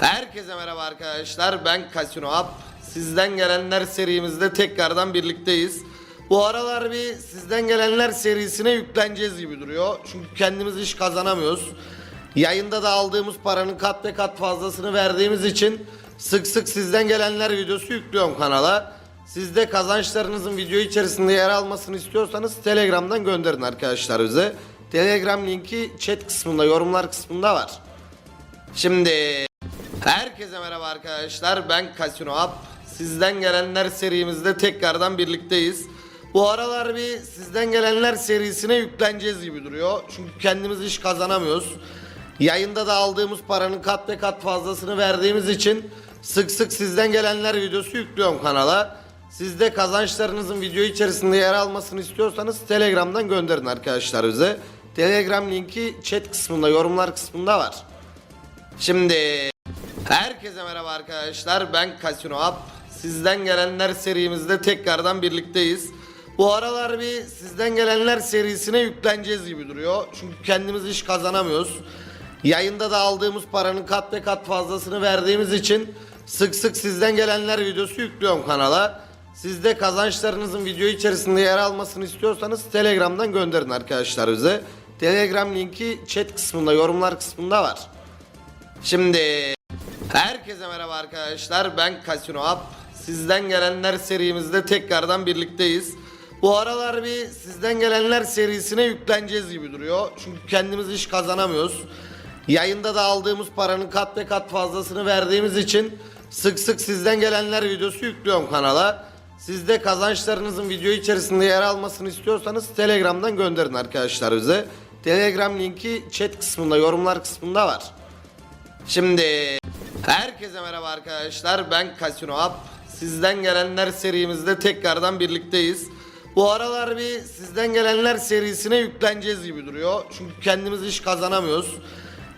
Herkese merhaba arkadaşlar ben Casino Up. Sizden gelenler serimizde tekrardan birlikteyiz. Bu aralar bir sizden gelenler serisine yükleneceğiz gibi duruyor. Çünkü kendimiz iş kazanamıyoruz. Yayında da aldığımız paranın kat ve kat fazlasını verdiğimiz için sık sık sizden gelenler videosu yüklüyorum kanala. Siz de kazançlarınızın video içerisinde yer almasını istiyorsanız Telegram'dan gönderin arkadaşlar bize. Telegram linki chat kısmında, yorumlar kısmında var. Şimdi herkese merhaba arkadaşlar ben Casino Up. Sizden gelenler serimizde tekrardan birlikteyiz. Bu aralar bir sizden gelenler serisine yükleneceğiz gibi duruyor. Çünkü kendimiz iş kazanamıyoruz. Yayında da aldığımız paranın kat ve kat fazlasını verdiğimiz için sık sık sizden gelenler videosu yüklüyorum kanala. Siz de kazançlarınızın video içerisinde yer almasını istiyorsanız Telegram'dan gönderin arkadaşlar bize. Telegram linki chat kısmında, yorumlar kısmında var. Şimdi herkese merhaba arkadaşlar ben Casino Up. Sizden gelenler serimizde tekrardan birlikteyiz. Bu aralar bir sizden gelenler serisine yükleneceğiz gibi duruyor. Çünkü kendimiz iş kazanamıyoruz. Yayında da aldığımız paranın kat ve kat fazlasını verdiğimiz için sık sık sizden gelenler videosu yüklüyorum kanala. Siz de kazançlarınızın video içerisinde yer almasını istiyorsanız Telegram'dan gönderin arkadaşlar bize. Telegram linki chat kısmında, yorumlar kısmında var. Şimdi herkese merhaba arkadaşlar ben Casino Up. Sizden gelenler serimizde tekrardan birlikteyiz. Bu aralar bir sizden gelenler serisine yükleneceğiz gibi duruyor. Çünkü kendimiz iş kazanamıyoruz. Yayında da aldığımız paranın kat ve kat fazlasını verdiğimiz için sık sık sizden gelenler videosu yüklüyorum kanala. Siz de kazançlarınızın video içerisinde yer almasını istiyorsanız Telegram'dan gönderin arkadaşlar bize. Telegram linki chat kısmında, yorumlar kısmında var. Şimdi herkese merhaba arkadaşlar ben Casino Up. Sizden gelenler serimizde tekrardan birlikteyiz. Bu aralar bir sizden gelenler serisine yükleneceğiz gibi duruyor. Çünkü kendimiz iş kazanamıyoruz.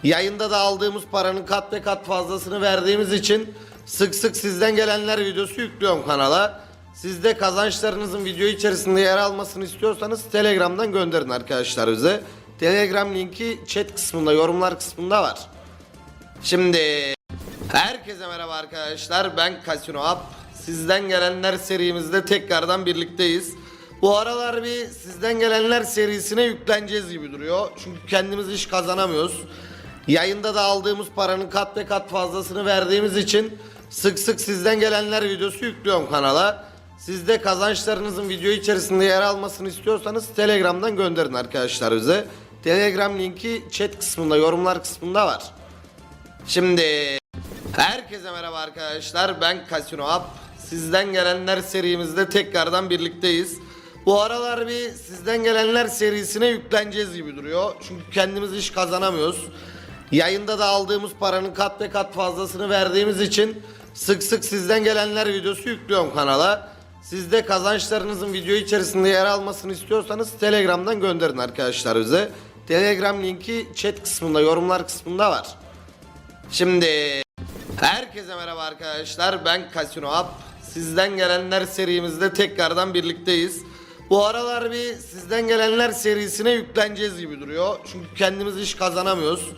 Yayında da aldığımız paranın kat ve kat fazlasını verdiğimiz için sık sık sizden gelenler videosu yüklüyorum kanala. Siz de kazançlarınızın video içerisinde yer almasını istiyorsanız Telegram'dan gönderin arkadaşlar bize. Telegram linki chat kısmında, yorumlar kısmında var. Şimdi herkese merhaba arkadaşlar ben Casino Up. Sizden gelenler serimizde tekrardan birlikteyiz. Bu aralar bir sizden gelenler serisine yükleneceğiz gibi duruyor. Çünkü kendimiz iş kazanamıyoruz. Yayında da aldığımız paranın kat ve kat fazlasını verdiğimiz için sık sık sizden gelenler videosu yüklüyorum kanala. Siz de kazançlarınızın video içerisinde yer almasını istiyorsanız Telegram'dan gönderin arkadaşlar bize. Telegram linki chat kısmında, yorumlar kısmında var. Şimdi herkese merhaba arkadaşlar ben Casino Up. Sizden gelenler serimizde tekrardan birlikteyiz. Bu aralar bir sizden gelenler serisine yükleneceğiz gibi duruyor. Çünkü kendimiz iş kazanamıyoruz. Yayında da aldığımız paranın kat ve kat fazlasını verdiğimiz için sık sık sizden gelenler videosu yüklüyorum kanala. Siz de kazançlarınızın video içerisinde yer almasını istiyorsanız Telegram'dan gönderin arkadaşlar bize. Telegram linki chat kısmında, yorumlar kısmında var. Şimdi herkese merhaba arkadaşlar ben Casino Up. Sizden gelenler serimizde tekrardan birlikteyiz. Bu aralar bir sizden gelenler serisine yükleneceğiz gibi duruyor. Çünkü kendimiz iş kazanamıyoruz.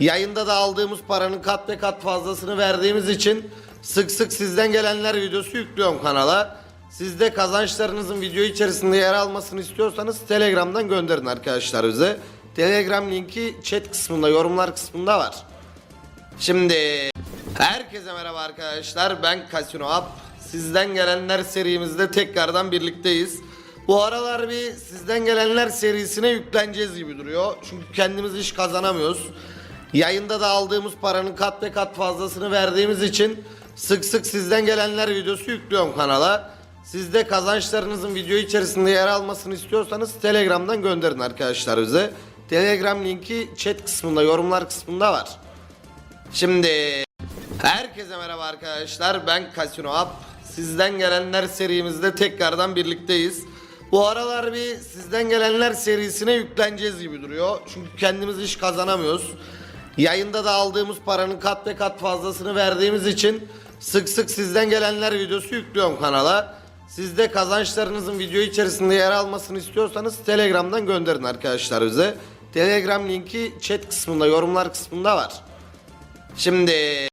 Yayında da aldığımız paranın kat ve kat fazlasını verdiğimiz için sık sık sizden gelenler videosu yüklüyorum kanala. Siz de kazançlarınızın video içerisinde yer almasını istiyorsanız Telegram'dan gönderin arkadaşlar bize. Telegram linki chat kısmında, yorumlar kısmında var. Şimdi herkese merhaba arkadaşlar ben Casino Up. Sizden gelenler serimizde tekrardan birlikteyiz. Bu aralar bir sizden gelenler serisine yükleneceğiz gibi duruyor. Çünkü kendimiz iş kazanamıyoruz. Yayında da aldığımız paranın kat ve kat fazlasını verdiğimiz için sık sık sizden gelenler videosu yüklüyorum kanala. Siz de kazançlarınızın video içerisinde yer almasını istiyorsanız Telegram'dan gönderin arkadaşlar bize. Telegram linki chat kısmında, yorumlar kısmında var. Şimdi herkese merhaba arkadaşlar ben Casino Up. Sizden gelenler serimizde tekrardan birlikteyiz. Bu aralar bir sizden gelenler serisine yükleneceğiz gibi duruyor. Çünkü kendimiz iş kazanamıyoruz. Yayında da aldığımız paranın kat ve kat fazlasını verdiğimiz için sık sık sizden gelenler videosu yüklüyorum kanala. Siz de kazançlarınızın video içerisinde yer almasını istiyorsanız Telegram'dan gönderin arkadaşlar bize. Telegram linki chat kısmında, yorumlar kısmında var. Şimdi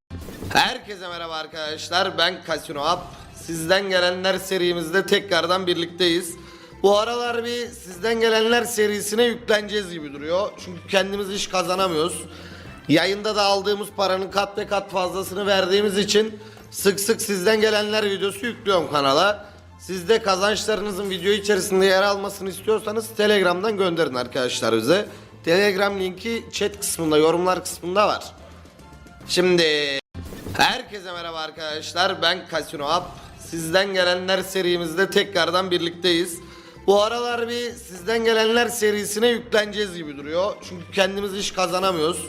Herkese merhaba arkadaşlar ben Casino Up. Sizden gelenler serimizde tekrardan birlikteyiz. Bu aralar bir sizden gelenler serisine yükleneceğiz gibi duruyor. Çünkü kendimiz iş kazanamıyoruz. Yayında da aldığımız paranın kat ve kat fazlasını verdiğimiz için sık sık sizden gelenler videosu yüklüyorum kanala. Siz de kazançlarınızın video içerisinde yer almasını istiyorsanız Telegram'dan gönderin arkadaşlar bize. Telegram linki chat kısmında, yorumlar kısmında var. Şimdi herkese merhaba arkadaşlar ben Casino Up. Sizden gelenler serimizde tekrardan birlikteyiz. Bu aralar bir sizden gelenler serisine yükleneceğiz gibi duruyor. Çünkü kendimiz iş kazanamıyoruz.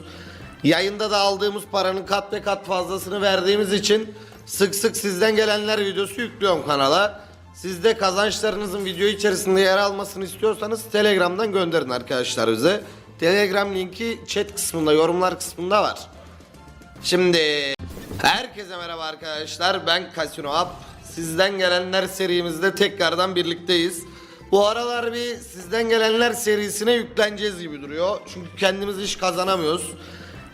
Yayında da aldığımız paranın kat ve kat fazlasını verdiğimiz için sık sık sizden gelenler videosu yüklüyorum kanala. Siz de kazançlarınızın video içerisinde yer almasını istiyorsanız Telegram'dan gönderin arkadaşlar bize. Telegram linki chat kısmında, yorumlar kısmında var. Şimdi herkese merhaba arkadaşlar ben Casino Up. Sizden gelenler serimizde tekrardan birlikteyiz. Bu aralar bir sizden gelenler serisine yükleneceğiz gibi duruyor. Çünkü kendimiz iş kazanamıyoruz.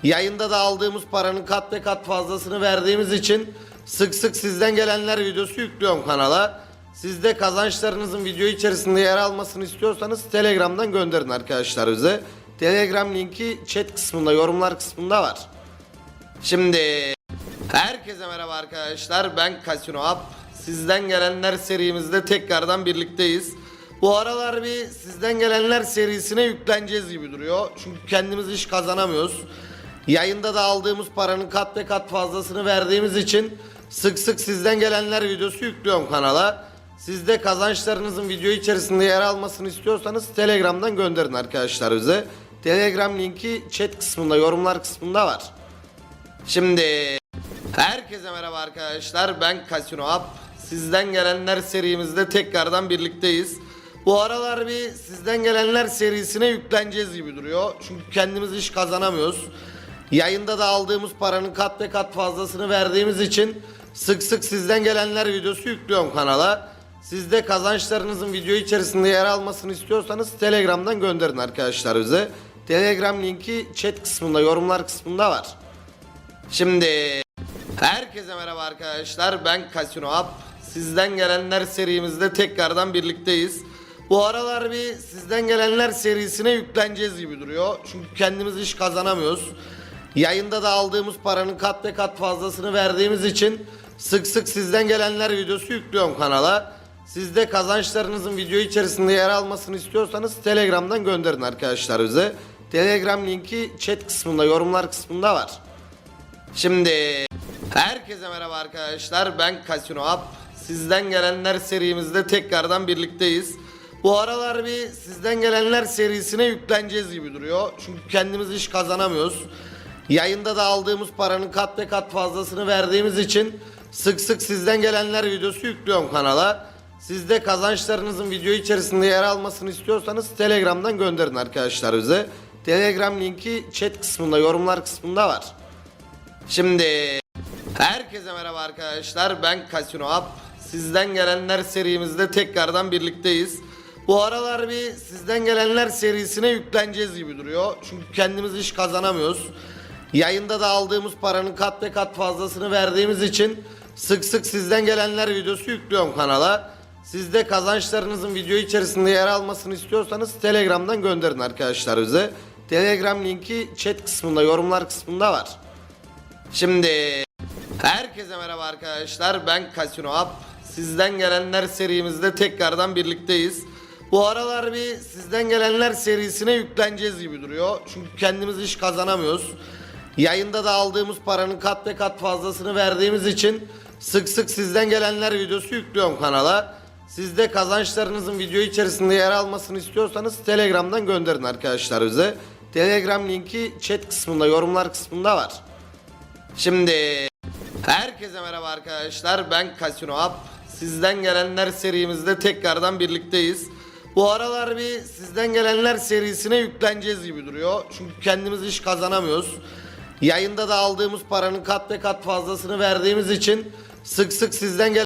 Yayında da aldığımız paranın kat ve kat fazlasını verdiğimiz için sık sık sizden gelenler videosu yüklüyorum kanala. Siz de kazançlarınızın video içerisinde yer almasını istiyorsanız Telegram'dan gönderin arkadaşlar bize. Telegram linki chat kısmında, yorumlar kısmında var. Şimdi herkese merhaba arkadaşlar ben Casino Up. Sizden gelenler serimizde tekrardan birlikteyiz. Bu aralar bir sizden gelenler serisine yükleneceğiz gibi duruyor. Çünkü kendimiz iş kazanamıyoruz. Yayında da aldığımız paranın kat ve kat fazlasını verdiğimiz için sık sık sizden gelenler videosu yüklüyorum kanala. Siz de kazançlarınızın video içerisinde yer almasını istiyorsanız Telegram'dan gönderin arkadaşlar bize. Telegram linki chat kısmında, yorumlar kısmında var. Şimdi herkese merhaba arkadaşlar ben Casino Up. Sizden gelenler serimizde tekrardan birlikteyiz. Bu aralar bir sizden gelenler serisine yükleneceğiz gibi duruyor. Çünkü kendimiz iş kazanamıyoruz. Yayında da aldığımız paranın kat ve kat fazlasını verdiğimiz için sık sık sizden gelenler videosu yüklüyorum kanala. Siz de kazançlarınızın video içerisinde yer almasını istiyorsanız Telegram'dan gönderin arkadaşlar bize. Telegram linki chat kısmında, yorumlar kısmında var. Şimdi herkese merhaba arkadaşlar ben Casino Up. Sizden gelenler serimizde tekrardan birlikteyiz. Bu aralar bir sizden gelenler serisine yükleneceğiz gibi duruyor. Çünkü kendimiz iş kazanamıyoruz. Yayında da aldığımız paranın kat ve kat fazlasını verdiğimiz için sık sık sizden gelenler videosu yüklüyorum kanala. Siz de kazançlarınızın video içerisinde yer almasını istiyorsanız Telegram'dan gönderin arkadaşlar bize. Telegram linki chat kısmında, yorumlar kısmında var. Şimdi herkese merhaba arkadaşlar ben Casino Up. Sizden gelenler serimizde tekrardan birlikteyiz. Bu aralar bir sizden gelenler serisine yükleneceğiz gibi duruyor. Çünkü kendimiz iş kazanamıyoruz. Yayında da aldığımız paranın kat ve kat fazlasını verdiğimiz için sık sık sizden gelenler videosu yüklüyorum kanala. Siz de kazançlarınızın video içerisinde yer almasını istiyorsanız Telegram'dan gönderin arkadaşlar bize. Telegram linki chat kısmında, yorumlar kısmında var. Şimdi herkese merhaba arkadaşlar ben Casino Up. Sizden gelenler serimizde tekrardan birlikteyiz. Bu aralar bir sizden gelenler serisine yükleneceğiz gibi duruyor. Çünkü kendimiz iş kazanamıyoruz. Yayında da aldığımız paranın kat ve kat fazlasını verdiğimiz için sık sık sizden gelenler videosu yüklüyorum kanala. Siz de kazançlarınızın video içerisinde yer almasını istiyorsanız Telegram'dan gönderin arkadaşlar bize. Telegram linki chat kısmında, yorumlar kısmında var. Şimdi herkese merhaba arkadaşlar ben Casino Up. Sizden gelenler serimizde tekrardan birlikteyiz. Bu aralar bir sizden gelenler serisine yükleneceğiz gibi duruyor. Çünkü kendimiz iş kazanamıyoruz. Yayında da aldığımız paranın kat ve kat fazlasını verdiğimiz için sık sık sizden gelenler videosu yüklüyorum kanala. Siz de kazançlarınızın video içerisinde yer almasını istiyorsanız Telegram'dan gönderin arkadaşlar bize. Telegram linki chat kısmında, yorumlar kısmında var. Şimdi herkese merhaba arkadaşlar ben Casino Up. Sizden gelenler serimizde tekrardan birlikteyiz. Bu aralar bir sizden gelenler serisine yükleneceğiz gibi duruyor. Çünkü kendimiz iş kazanamıyoruz. Yayında da aldığımız paranın kat ve kat fazlasını verdiğimiz için sık sık sizden gelen